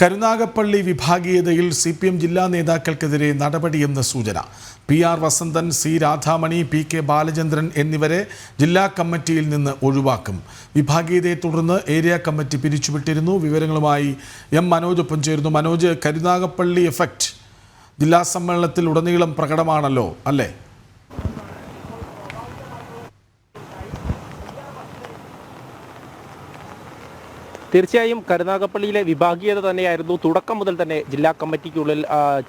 കരുനാഗപ്പള്ളി വിഭാഗീയതയിൽ C P M ജില്ലാ നേതാക്കൾക്കെതിരെ നടപടിയെന്ന സൂചന. P R Vasanthan C Radhamani P K Balachandran എന്നിവരെ ജില്ലാ കമ്മിറ്റിയിൽ നിന്ന് ഒഴിവാക്കും. വിഭാഗീയതയെ തുടർന്ന് ഏരിയ കമ്മിറ്റി പിരിച്ചുവിട്ടിരുന്നു. വിവരങ്ങളുമായി എം മനോജ് ഒപ്പം ചേരുന്നു. മനോജ് കരുനാഗപ്പള്ളി എഫക്റ്റ് ജില്ലാ സമ്മേളനത്തിൽ ഉടനീളം പ്രകടമാണല്ലോ അല്ലേ? തീർച്ചയായും കരുനാഗപ്പള്ളിയിലെ വിഭാഗീയത തന്നെയായിരുന്നു. തുടക്കം മുതൽ തന്നെ ജില്ലാ കമ്മിറ്റിക്കുള്ളിൽ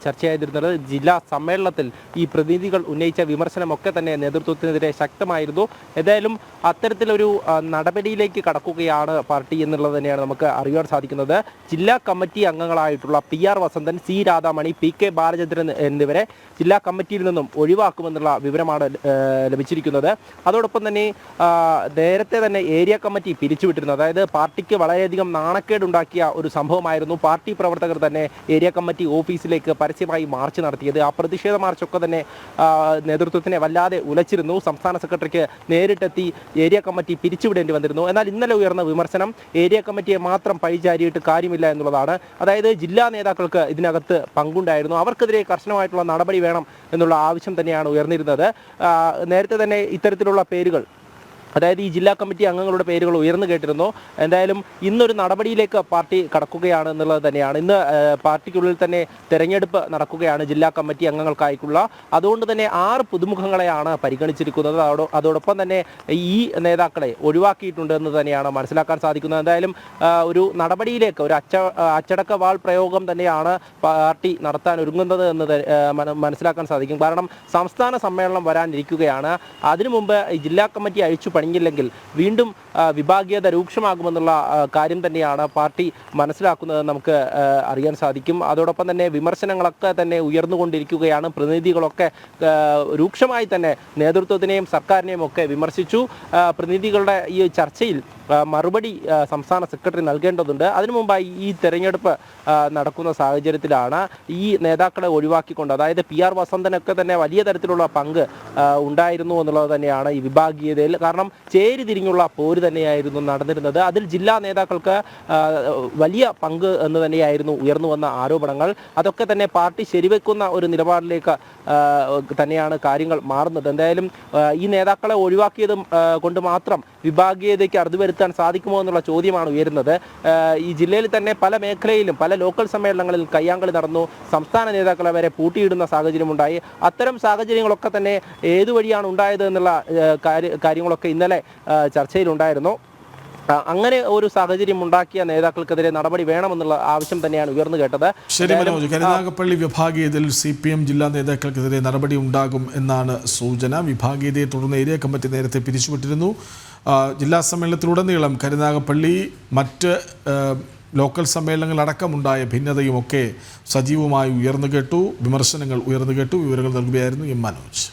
ചർച്ചയായിരുന്നത്. ജില്ലാ സമ്മേളനത്തിൽ ഈ പ്രതിനിധികൾ ഉന്നയിച്ച വിമർശനമൊക്കെ തന്നെ നേതൃത്വത്തിനെതിരെ ശക്തമായിരുന്നു. ഏതായാലും അത്തരത്തിലൊരു നടപടിയിലേക്ക് കടക്കുകയാണ് പാർട്ടി എന്നുള്ളത് തന്നെയാണ് നമുക്ക് അറിയാൻ സാധിക്കുന്നത്. ജില്ലാ committee അംഗങ്ങളായിട്ടുള്ള P R Vasanthan C Radhamani P K Balachandran എന്നിവരെ ജില്ലാ കമ്മിറ്റിയിൽ നിന്നും ഒഴിവാക്കുമെന്നുള്ള വിവരമാണ് ലഭിച്ചിരിക്കുന്നത്. അതോടൊപ്പം തന്നെ നേരത്തെ തന്നെ ഏരിയ കമ്മിറ്റി പിരിച്ചുവിട്ടിരുന്നു അതായത് പാർട്ടിക്ക് വളരെയധികം നാണക്കേടുണ്ടാക്കിയ ഒരു സംഭവമായിരുന്നു പാർട്ടി പ്രവർത്തകർ തന്നെ ഏരിയ കമ്മിറ്റി ഓഫീസിലേക്ക് പരസ്യമായി മാർച്ച് നടത്തിയത്. ആ പ്രതിഷേധ മാർച്ചൊക്കെ തന്നെ നേതൃത്വത്തിനെ വല്ലാതെ ഉലച്ചിരുന്നു. സംസ്ഥാന സെക്രട്ടറിക്ക് നേരിട്ടെത്തി ഏരിയ കമ്മിറ്റി പിരിച്ചുവിടേണ്ടി വന്നിരുന്നു. എന്നാൽ ഇന്നലെ ഉയർന്ന വിമർശനം ഏരിയ കമ്മിറ്റിയെ മാത്രം പഴിചാരിയിട്ട് കാര്യമില്ല എന്നുള്ളതാണ്. അതായത് ജില്ലാ നേതാക്കൾക്ക് ഇതിനകത്ത് പങ്കുണ്ടായിരുന്നു. അവർക്കെതിരെ കർശനമായിട്ടുള്ള നടപടി വേണം എന്നുള്ള ആവശ്യം തന്നെയാണ് ഉയർന്നിരുന്നത്. നേരത്തെ തന്നെ ഇത്തരത്തിലുള്ള പേരുകൾ അതായത് ഈ ജില്ലാ കമ്മിറ്റി അംഗങ്ങളുടെ പേരുകൾ ഉയർന്നു കേട്ടിരുന്നു. എന്തായാലും ഇന്നൊരു നടപടിയിലേക്ക് പാർട്ടി കടക്കുകയാണ് എന്നുള്ളത് തന്നെയാണ്. ഇന്ന് പാർട്ടിക്കുള്ളിൽ തന്നെ തെരഞ്ഞെടുപ്പ് നടക്കുകയാണ് ജില്ലാ കമ്മിറ്റി അംഗങ്ങൾക്കായിട്ടുള്ള. അതുകൊണ്ട് തന്നെ ആറ് പുതുമുഖങ്ങളെയാണ് പരിഗണിച്ചിരിക്കുന്നത്. അതോട് അതോടൊപ്പം തന്നെ ഈ നേതാക്കളെ ഒഴിവാക്കിയിട്ടുണ്ട് എന്ന് തന്നെയാണ് മനസ്സിലാക്കാൻ സാധിക്കുന്നത്. എന്തായാലും ഒരു നടപടിയിലേക്ക് ഒരു അച്ച അച്ചടക്ക വാൾ പ്രയോഗം തന്നെയാണ് പാർട്ടി നടത്താൻ ഒരുങ്ങുന്നത് എന്ന് മനസ്സിലാക്കാൻ സാധിക്കും. കാരണം സംസ്ഥാന സമ്മേളനം വരാനിരിക്കുകയാണ്. അതിനു മുമ്പ് ജില്ലാ കമ്മിറ്റി അഴിച്ചു പണിഞ്ഞില്ലെങ്കിൽ വീണ്ടും വിഭാഗീയത രൂക്ഷമാകുമെന്നുള്ള കാര്യം തന്നെയാണ് പാർട്ടി മനസ്സിലാക്കുന്നത് നമുക്ക് അറിയാൻ സാധിക്കും. അതോടൊപ്പം തന്നെ വിമർശനങ്ങളൊക്കെ തന്നെ ഉയർന്നുകൊണ്ടിരിക്കുകയാണ്. പ്രതിനിധികളൊക്കെ രൂക്ഷമായി തന്നെ നേതൃത്വത്തിനെയും സർക്കാരിനെയും ഒക്കെ വിമർശിച്ചു. പ്രതിനിധികളുടെ ഈ ചർച്ചയിൽ മറുപടി സംസ്ഥാന സെക്രട്ടറി നൽകേണ്ടതുണ്ട്. അതിനു മുമ്പായി ഈ തെരഞ്ഞെടുപ്പ് നടക്കുന്ന സാഹചര്യത്തിലാണ് ഈ നേതാക്കളെ ഒഴിവാക്കിക്കൊണ്ട് അതായത് പി ആർ വസന്തനൊക്കെ തന്നെ വലിയ തരത്തിലുള്ള പങ്ക് ഉണ്ടായിരുന്നു എന്നുള്ളത് തന്നെയാണ് ഈ വിഭാഗീയതയിൽ. കാരണം ചേരി തിരിഞ്ഞുള്ള പോര് തന്നെയായിരുന്നു നടന്നിരുന്നത്. അതിൽ ജില്ലാ നേതാക്കൾക്ക് വലിയ പങ്ക് എന്ന് തന്നെയായിരുന്നു ഉയർന്നു വന്ന ആരോപണങ്ങൾ. അതൊക്കെ തന്നെ പാർട്ടി ശരിവെക്കുന്ന ഒരു നിലപാടിലേക്ക് തന്നെയാണ് കാര്യങ്ങൾ മാറുന്നത്. എന്തായാലും ഈ നേതാക്കളെ ഒഴിവാക്കിയതും കൊണ്ട് മാത്രം വിഭാഗീയതയ്ക്ക് അറുതി വരുത്താൻ സാധിക്കുമോ എന്നുള്ള ചോദ്യമാണ് ഉയരുന്നത്. ഈ ജില്ലയിൽ തന്നെ പല മേഖലയിലും പല ലോക്കൽ സമ്മേളനങ്ങളിൽ കയ്യാങ്കളി നടന്നു. സംസ്ഥാന നേതാക്കളെ വരെ പൂട്ടിയിടുന്ന സാഹചര്യമുണ്ടായി. അത്തരം സാഹചര്യങ്ങളൊക്കെ തന്നെ ഏതു വഴിയാണ് ഉണ്ടായത് എന്നുള്ള കാര്യങ്ങളൊക്കെ ഇന്നലെ ചർച്ചയിലുണ്ടായിരുന്നു. അങ്ങനെ ഒരു സാഹചര്യം ഉണ്ടാക്കിയ നേതാക്കൾക്കെതിരെ നടപടി വേണമെന്നുള്ള ആവശ്യം തന്നെയാണ് ഉയർന്നു കേട്ടത്. ശരി മനോജ് കരുനാഗപ്പള്ളി വിഭാഗീയതയിൽ സി പി എം ജില്ലാ നേതാക്കൾക്കെതിരെ നടപടി ഉണ്ടാകും എന്നാണ് സൂചന. വിഭാഗീയതയെ തുടർന്ന് ഏരിയ കമ്മിറ്റി നേരത്തെ പിരിച്ചുവിട്ടിരുന്നു. ജില്ലാ സമ്മേളനത്തിലുടനീളം കരുനാഗപ്പള്ളി മറ്റ് ലോക്കൽ സമ്മേളനങ്ങളടക്കമുണ്ടായ ഭിന്നതയുമൊക്കെ സജീവമായി ഉയർന്നു കേട്ടു. വിമർശനങ്ങൾ ഉയർന്നു കേട്ടു. വിവരങ്ങൾ നൽകുകയായിരുന്നു എം മനോജ്.